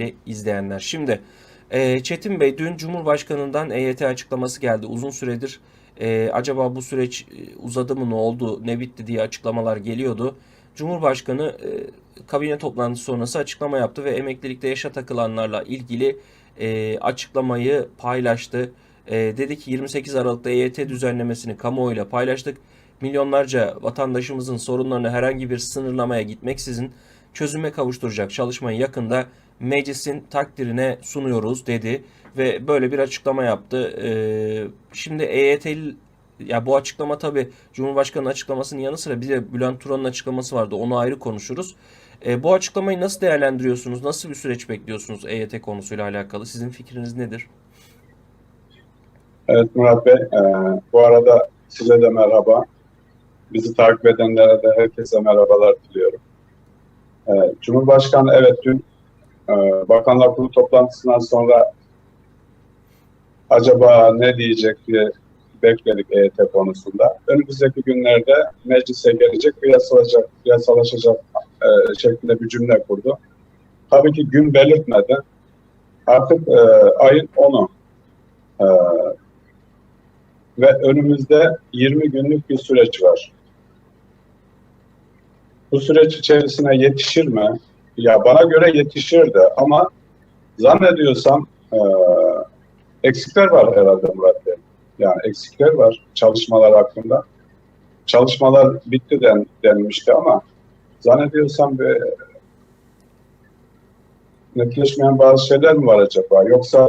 değerli izleyenler. Şimdi e, Çetin Bey dün Cumhurbaşkanı'ndan EYT açıklaması geldi. Uzun süredir e, acaba bu süreç e, uzadı mı ne oldu ne bitti diye açıklamalar geliyordu. Cumhurbaşkanı e, kabine toplantısı sonrası açıklama yaptı ve emeklilikte yaşa takılanlarla ilgili e, açıklamayı paylaştı. E, dedi ki 28 Aralık'ta EYT düzenlemesini kamuoyuyla paylaştık. Milyonlarca vatandaşımızın sorunlarını herhangi bir sınırlamaya gitmeksizin çözüme kavuşturacak çalışmayı yakında meclisin takdirine sunuyoruz dedi ve böyle bir açıklama yaptı. Ee, şimdi EYT ya bu açıklama tabii Cumhurbaşkanı'nın açıklamasının yanı sıra bir de Bülent Turan'ın açıklaması vardı. Onu ayrı konuşuruz. Ee, bu açıklamayı nasıl değerlendiriyorsunuz? Nasıl bir süreç bekliyorsunuz EYT konusuyla alakalı? Sizin fikriniz nedir? Evet Murat Bey, e, bu arada size de merhaba. Bizi takip edenlere de herkese merhabalar diliyorum. E, Cumhurbaşkanı evet dün e, Bakanlar Kurulu toplantısından sonra acaba ne diyecek diye bekledik EYT konusunda. Önümüzdeki günlerde meclise gelecek ve yasalaşacak, yasalaşacak e, şeklinde bir cümle kurdu. Tabii ki gün belirtmedi. Artık e, ayın 10'u. E, ve önümüzde 20 günlük bir süreç var. Bu süreç içerisine yetişir mi? Ya bana göre yetişirdi ama zannediyorsam e, eksikler var herhalde Murat Bey. Yani eksikler var çalışmalar hakkında. Çalışmalar bitti den, denmişti ama zannediyorsam bir netleşmeyen bazı şeyler mi var acaba? Yoksa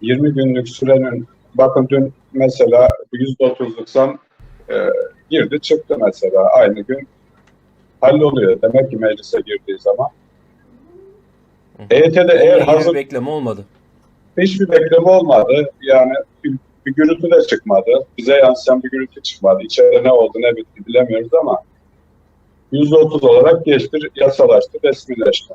20 günlük sürenin bakın dün mesela %30'luk zam e, girdi çıktı mesela aynı gün halloluyor. Demek ki meclise girdiği zaman. EYT'de eğer hazır bekleme olmadı. hiçbir bekleme olmadı. Yani bir, bir gürültü de çıkmadı. Bize yansıyan bir gürültü çıkmadı. İçeride ne oldu ne bitti bilemiyoruz ama %30 olarak geçti, yasalaştı, resmileşti.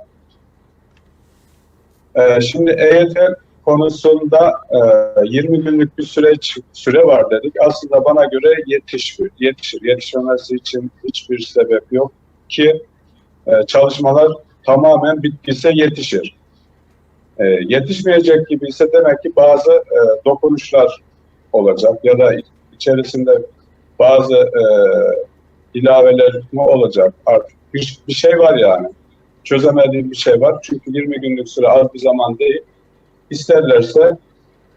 Ee, şimdi EYT konusunda e, 20 günlük bir süreç süre var dedik. Aslında bana göre yetişir. Yetişir. Yetişmemesi için hiçbir sebep yok ki e, çalışmalar tamamen bittiyse yetişir. E, yetişmeyecek gibi ise demek ki bazı e, dokunuşlar olacak ya da içerisinde bazı e, ilaveler mi olacak artık bir, bir şey var yani çözemediğim bir şey var çünkü 20 günlük süre az bir zaman değil isterlerse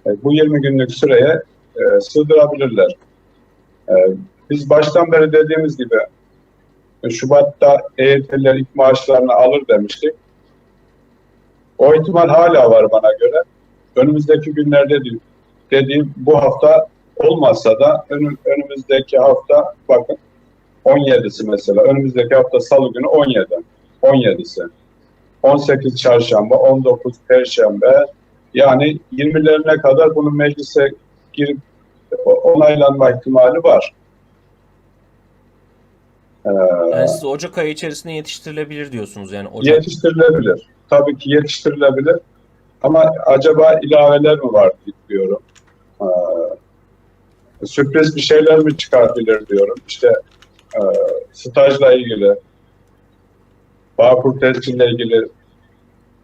e, bu 20 günlük süreye e, sığdırabilirler. E, biz baştan beri dediğimiz gibi Şubat'ta EYT'liler ilk maaşlarını alır demiştik. O ihtimal hala var bana göre. Önümüzdeki günlerde dediğim bu hafta olmazsa da önüm, önümüzdeki hafta bakın 17'si mesela. Önümüzdeki hafta salı günü 17. 17'si. 18 çarşamba, 19 perşembe, yani 20'lerine kadar bunun meclise girip onaylanma ihtimali var. Ee, Yani siz Ocak ayı içerisinde yetiştirilebilir diyorsunuz yani Ocak. yetiştirilebilir. Tabii ki yetiştirilebilir. Ama acaba ilaveler mi var diyorum. Ee, sürpriz bir şeyler mi çıkabilir diyorum. İşte e, stajla ilgili, Bağkur testiyle ilgili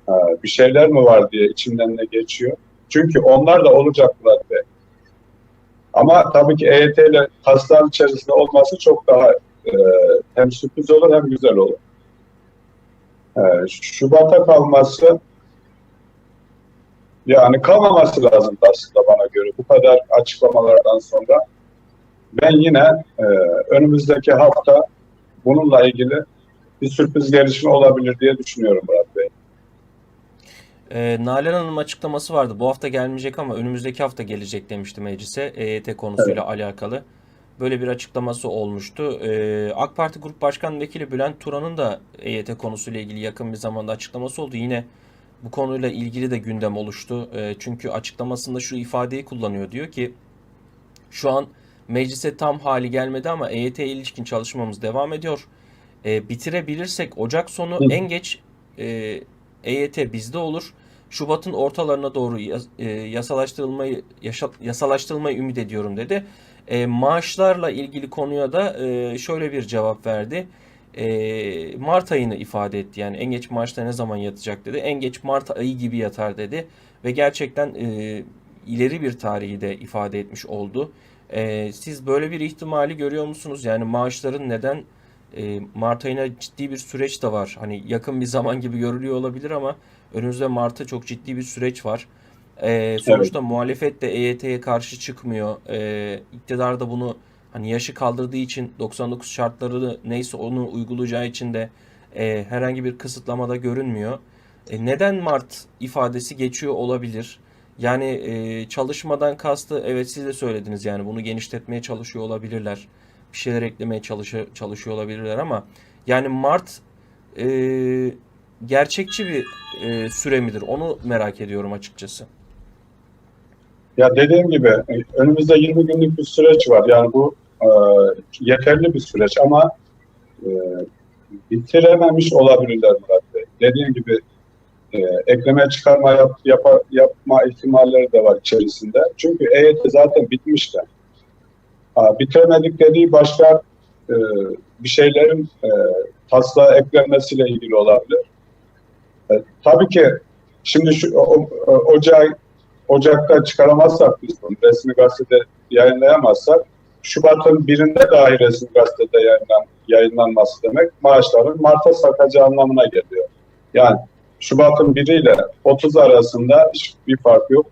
e, bir şeyler mi var diye içimden ne geçiyor. Çünkü onlar da olacak Murat Bey. Ama tabii ki EYT ile hastane içerisinde olması çok daha e, hem sürpriz olur hem güzel olur. E, Şubat'a kalması yani kalmaması lazım aslında bana göre bu kadar açıklamalardan sonra. Ben yine e, önümüzdeki hafta bununla ilgili bir sürpriz gelişme olabilir diye düşünüyorum Murat Bey. Ee, Nalan Hanım açıklaması vardı. Bu hafta gelmeyecek ama önümüzdeki hafta gelecek demişti meclise EYT konusuyla alakalı. Böyle bir açıklaması olmuştu. Ee, AK Parti Grup Başkan Vekili Bülent Turan'ın da EYT konusuyla ilgili yakın bir zamanda açıklaması oldu. Yine bu konuyla ilgili de gündem oluştu. Ee, çünkü açıklamasında şu ifadeyi kullanıyor. Diyor ki şu an meclise tam hali gelmedi ama EYT'ye ilişkin çalışmamız devam ediyor. Ee, bitirebilirsek Ocak sonu en geç e, EYT bizde olur. Şubat'ın ortalarına doğru e, yasalaştırılmayı yaşa- yasalaştırılmayı ümit ediyorum dedi. E, maaşlarla ilgili konuya da e, şöyle bir cevap verdi. Mart ayını ifade etti. Yani en geç Mart'ta ne zaman yatacak dedi. En geç Mart ayı gibi yatar dedi. Ve gerçekten ileri bir tarihi de ifade etmiş oldu. Siz böyle bir ihtimali görüyor musunuz? Yani maaşların neden Mart ayına ciddi bir süreç de var. Hani yakın bir zaman gibi görülüyor olabilir ama önümüzde Mart'a çok ciddi bir süreç var. E, sonuçta muhalefet de EYT'ye karşı çıkmıyor. E, iktidar da bunu hani yaşı kaldırdığı için 99 şartları neyse onu uygulayacağı için de e, herhangi bir kısıtlamada görünmüyor. E, neden Mart ifadesi geçiyor olabilir? Yani e, çalışmadan kastı evet siz de söylediniz yani bunu genişletmeye çalışıyor olabilirler. Bir şeyler eklemeye çalışıyor, çalışıyor olabilirler ama yani Mart e, gerçekçi bir e, süre midir? Onu merak ediyorum açıkçası. Ya dediğim gibi önümüzde 20 günlük bir süreç var. Yani bu e, yeterli bir süreç ama e, bitirememiş olabilirler Murat Bey. Dediğim gibi e, ekleme çıkarma yap, yapa- yapma ihtimalleri de var içerisinde. Çünkü EYT zaten bitmişken. Ha, bitirmedik dediği başka e, bir şeylerin e, taslağa eklenmesiyle ilgili olabilir. Tabii ki şimdi şu o, o, ocağı Ocak'ta çıkaramazsak biz bunu resmi gazetede yayınlayamazsak Şubat'ın birinde dahi resmi gazetede yayınlan, yayınlanması demek maaşların Mart'a sarkacağı anlamına geliyor. Yani Şubat'ın 1 ile 30 arasında hiçbir fark yok.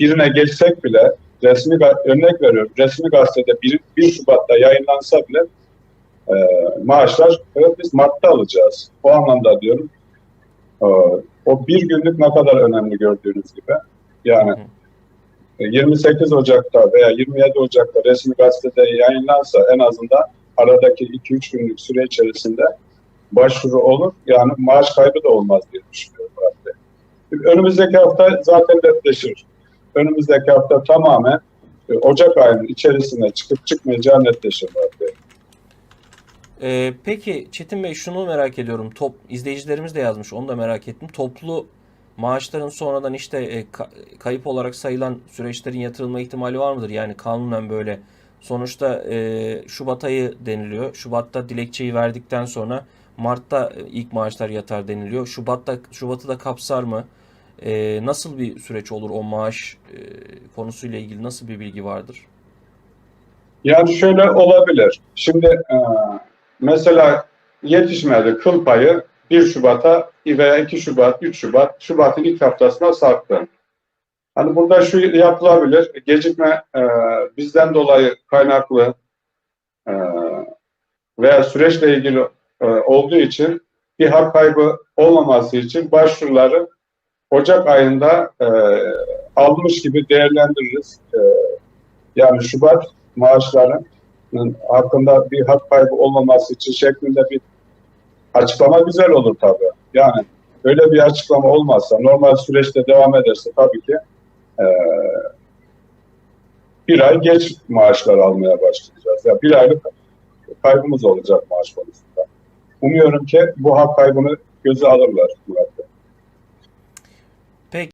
Birine geçsek bile resmi örnek veriyorum resmi gazetede 1, 1 Şubat'ta yayınlansa bile e, maaşlar evet, biz Mart'ta alacağız. O anlamda diyorum o bir günlük ne kadar önemli gördüğünüz gibi. Yani e, 28 Ocak'ta veya 27 Ocak'ta resmi gazetede yayınlansa en azından aradaki 2-3 günlük süre içerisinde başvuru olur. Yani maaş kaybı da olmaz diye düşünüyorum. Murat Bey. Önümüzdeki hafta zaten netleşir. Önümüzdeki hafta tamamen e, Ocak ayının içerisine çıkıp çıkmayacağı netleşir Murat Bey. Ee, peki Çetin Bey şunu merak ediyorum. Top izleyicilerimiz de yazmış. Onu da merak ettim. Toplu maaşların sonradan işte e, ka- kayıp olarak sayılan süreçlerin yatırılma ihtimali var mıdır? Yani kanunen böyle. Sonuçta e, Şubat ayı deniliyor. Şubat'ta dilekçeyi verdikten sonra Mart'ta e, ilk maaşlar yatar deniliyor. Şubat'ta Şubat'ı da kapsar mı? E, nasıl bir süreç olur o maaş e, konusuyla ilgili nasıl bir bilgi vardır? Yani şöyle olabilir. Şimdi e, mesela yetişmedi kıl payı 1 Şubat'a veya 2 Şubat, 3 Şubat, Şubat'ın ilk haftasına sarktı. Hani burada şu yapılabilir. Gecikme e, bizden dolayı kaynaklı e, veya süreçle ilgili e, olduğu için bir hak kaybı olmaması için başvuruları Ocak ayında e, almış gibi değerlendiririz. E, yani Şubat maaşlarının hakkında bir hak kaybı olmaması için şeklinde bir açıklama güzel olur tabii. Yani öyle bir açıklama olmazsa, normal süreçte devam ederse tabii ki eee, bir ay geç maaşlar almaya başlayacağız. Yani bir aylık kaybımız olacak maaş konusunda. Umuyorum ki bu hak kaybını göze alırlar Murat.